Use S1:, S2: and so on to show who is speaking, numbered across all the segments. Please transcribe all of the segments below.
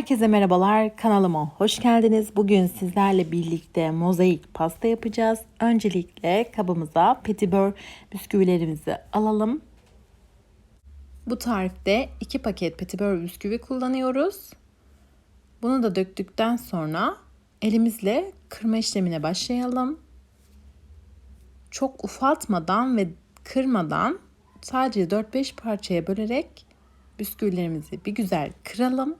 S1: Herkese merhabalar, kanalıma hoş geldiniz. Bugün sizlerle birlikte mozaik pasta yapacağız. Öncelikle kabımıza petibör bisküvilerimizi alalım. Bu tarifte 2 paket petibör bisküvi kullanıyoruz. Bunu da döktükten sonra elimizle kırma işlemine başlayalım. Çok ufaltmadan ve kırmadan sadece 4-5 parçaya bölerek bisküvilerimizi bir güzel kıralım.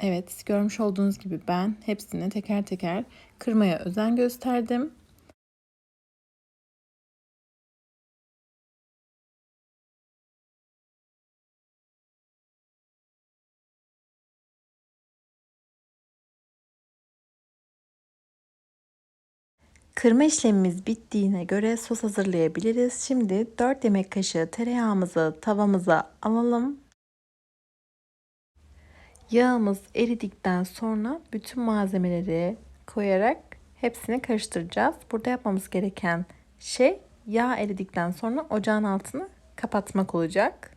S1: Evet, görmüş olduğunuz gibi ben hepsini teker teker kırmaya özen gösterdim. Kırma işlemimiz bittiğine göre sos hazırlayabiliriz. Şimdi 4 yemek kaşığı tereyağımızı tavamıza alalım. Yağımız eridikten sonra bütün malzemeleri koyarak hepsini karıştıracağız. Burada yapmamız gereken şey yağ eridikten sonra ocağın altını kapatmak olacak.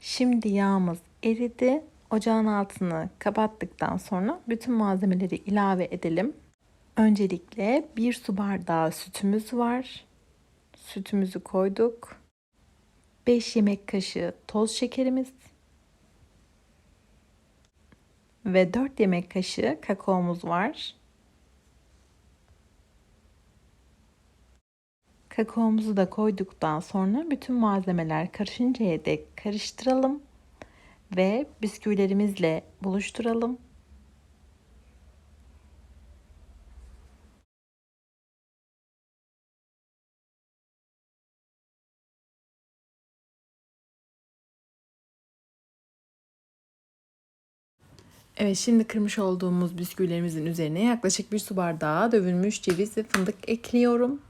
S1: Şimdi yağımız eridi. Ocağın altını kapattıktan sonra bütün malzemeleri ilave edelim. Öncelikle bir su bardağı sütümüz var. Sütümüzü koyduk. 5 yemek kaşığı toz şekerimiz ve 4 yemek kaşığı kakaomuz var. Kakaomuzu da koyduktan sonra bütün malzemeler karışıncaya dek karıştıralım ve bisküvilerimizle buluşturalım. Evet şimdi kırmış olduğumuz bisküvilerimizin üzerine yaklaşık bir su bardağı dövülmüş ceviz ve fındık ekliyorum.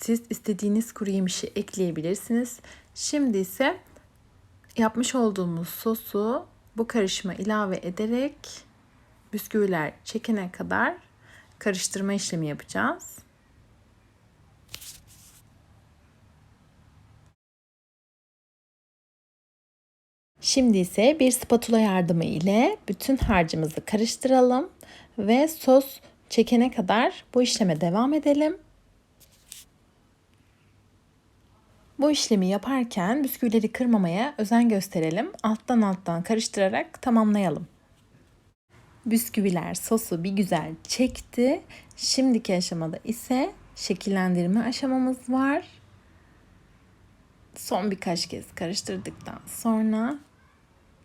S1: Siz istediğiniz kuru yemişi ekleyebilirsiniz. Şimdi ise yapmış olduğumuz sosu bu karışıma ilave ederek bisküviler çekene kadar karıştırma işlemi yapacağız. Şimdi ise bir spatula yardımı ile bütün harcımızı karıştıralım ve sos çekene kadar bu işleme devam edelim. Bu işlemi yaparken bisküvileri kırmamaya özen gösterelim. Alttan alttan karıştırarak tamamlayalım. Bisküviler sosu bir güzel çekti. Şimdiki aşamada ise şekillendirme aşamamız var. Son birkaç kez karıştırdıktan sonra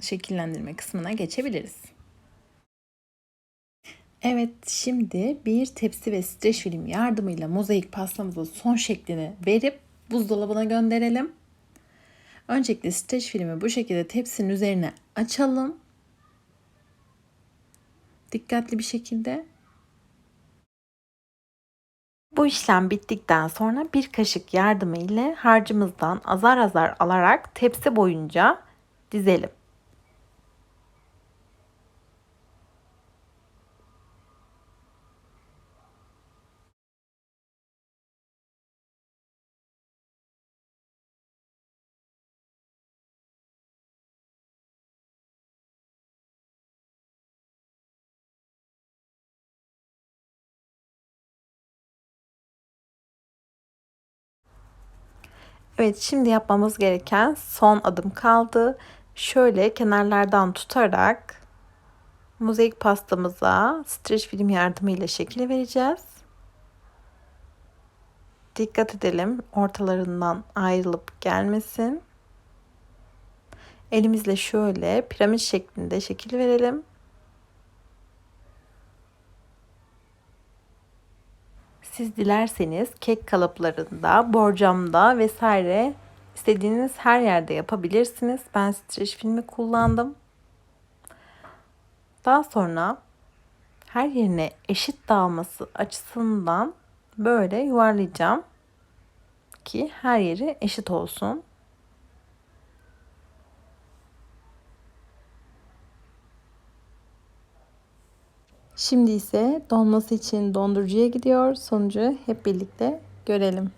S1: şekillendirme kısmına geçebiliriz. Evet şimdi bir tepsi ve streç film yardımıyla mozaik pastamızın son şeklini verip buzdolabına gönderelim. Öncelikle streç filmi bu şekilde tepsinin üzerine açalım. Dikkatli bir şekilde. Bu işlem bittikten sonra bir kaşık yardımı ile harcımızdan azar azar alarak tepsi boyunca dizelim. Evet şimdi yapmamız gereken son adım kaldı. Şöyle kenarlardan tutarak mozaik pastamıza streç film yardımıyla şekil vereceğiz. Dikkat edelim ortalarından ayrılıp gelmesin. Elimizle şöyle piramit şeklinde şekil verelim. Siz dilerseniz kek kalıplarında, borcamda vesaire istediğiniz her yerde yapabilirsiniz. Ben streç filmi kullandım. Daha sonra her yerine eşit dağılması açısından böyle yuvarlayacağım ki her yeri eşit olsun. Şimdi ise donması için dondurucuya gidiyor. Sonucu hep birlikte görelim.